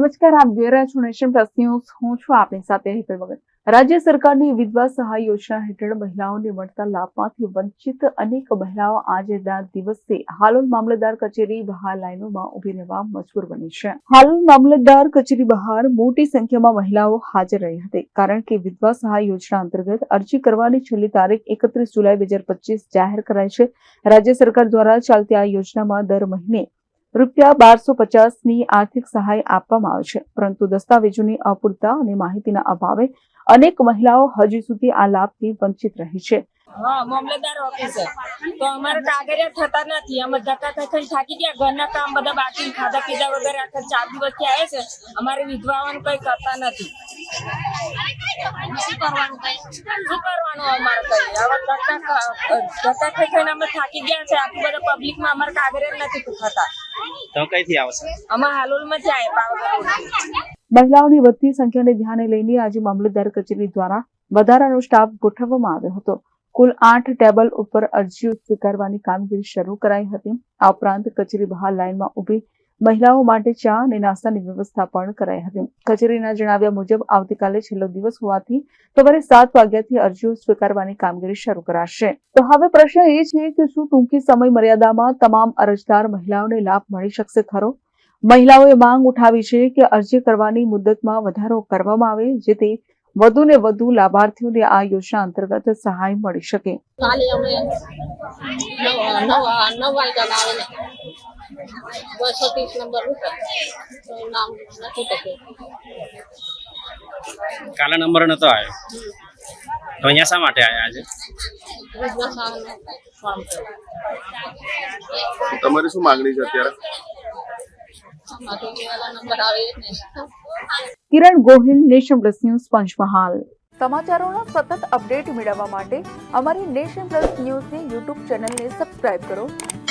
નમસ્કાર, આપ જોઈ રહ્યા છો નેશન પ્લસ ન્યૂઝ. હું છું આપની સાથે હેતલ વગર. રાજ્ય સરકારની વિધવા સહાય યોજના હેઠળ મહિલાઓને મળતા લાભમાંથી વંચિત અનેક મહિલાઓ આજના દિવસે હાલોલ મામલતદાર કચેરી બહાર લાઇનોમાં ઊભી રહેવા મજબૂર બની છે. હાલોલ મામલતદાર કચેરી બહાર મોટી સંખ્યામાં મહિલાઓ હાજર રહી હતી, કારણ કે વિધવા સહાય યોજના અંતર્ગત અરજી કરવાની છેલ્લી તારીખ એકત્રીસ જુલાઈ બે જાહેર કરાઈ છે. રાજ્ય સરકાર દ્વારા ચાલતી આ યોજનામાં દર મહિને રૂપિયા બારસો પચાસની આર્થિક સહાય આપવામાં આવે છે. પરંતુ દસ્તાવેજોની અપૂરતા અને માહિતીના અભાવે અનેક મહિલાઓ હજી સુધી આ લાભથી વંચિત રહી છે. હા થતા નથી. થાકી ગયા. ઘરના કામ બાકી ખાધા પીધા વગર આખા ચાર દિવસથી આવે છે. અમારે વિધવાઓને કઈ કરતા નથી. શું કરવાનું અમારે કઈ? હવે ધક્કા ધક્કા ખાઈ ખાઈને અમે થાકી ગયા છે. આટલું બધા પબ્લિકમાં અમારે કાગળિયા નથી થતા તમે કઈથી આવો અમે હાલોલમાં જાય પાવાગઢ મહિલાઓની વધતી સંખ્યાને ધ્યાને લઈને આજે મામલતદાર કચેરી દ્વારા વધારાનો સ્ટાફ ગોઠવવામાં આવ્યો હતો. કુલ આઠ ટેબલ ઉપર અરજીઓ સ્વીકારવાની કામગીરી શરૂ કરાઈ હતી. આ ઉપરાંત કચેરી બહાર લાઈનમાં ઊભી મહિલાઓ માટે ચા અને નાસ્તાની વ્યવસ્થા પણ કરાઈ હતી. કચેરીના જણાવ્યા મુજબ આવતીકાલે છેલ્લો દિવસ હોવાથી સવારે સાત વાગ્યાથી અરજીઓ સ્વીકારવાની કામગીરી શરૂ કરાશે. તો હવે પ્રશ્ન એ છે કે શું ટૂંકી સમય મર્યાદામાં તમામ અરજદાર મહિલાઓને લાભ મળી શકશે ખરો? મહિલાઓએ માંગ ઉઠાવી છે કે અરજી કરવાની મુદતમાં વધારો કરવામાં આવે, જેથી વધુ ને વધુ લાભાર્થીઓને આ યોજના અંતર્ગત સહાય મળી શકે. કાલે અમે નવ નવ વાગ્યા આવેલા. બસો ત્રીસ નંબર નામ નથી ટકે કાલા નંબર નતો આવ્યો? તો અહીંયા શા માટે આવ્યા આજે? તમારી શું માંગણી છે અત્યારે? Kiran Gohil nation plus news Panchmahal. સમાચારોનો સતત અપડેટ મેળવવા માટે અમારી નેશન પ્લસ ન્યૂઝની યુટ્યુબ ચેનલને સબસ્ક્રાઇબ કરો.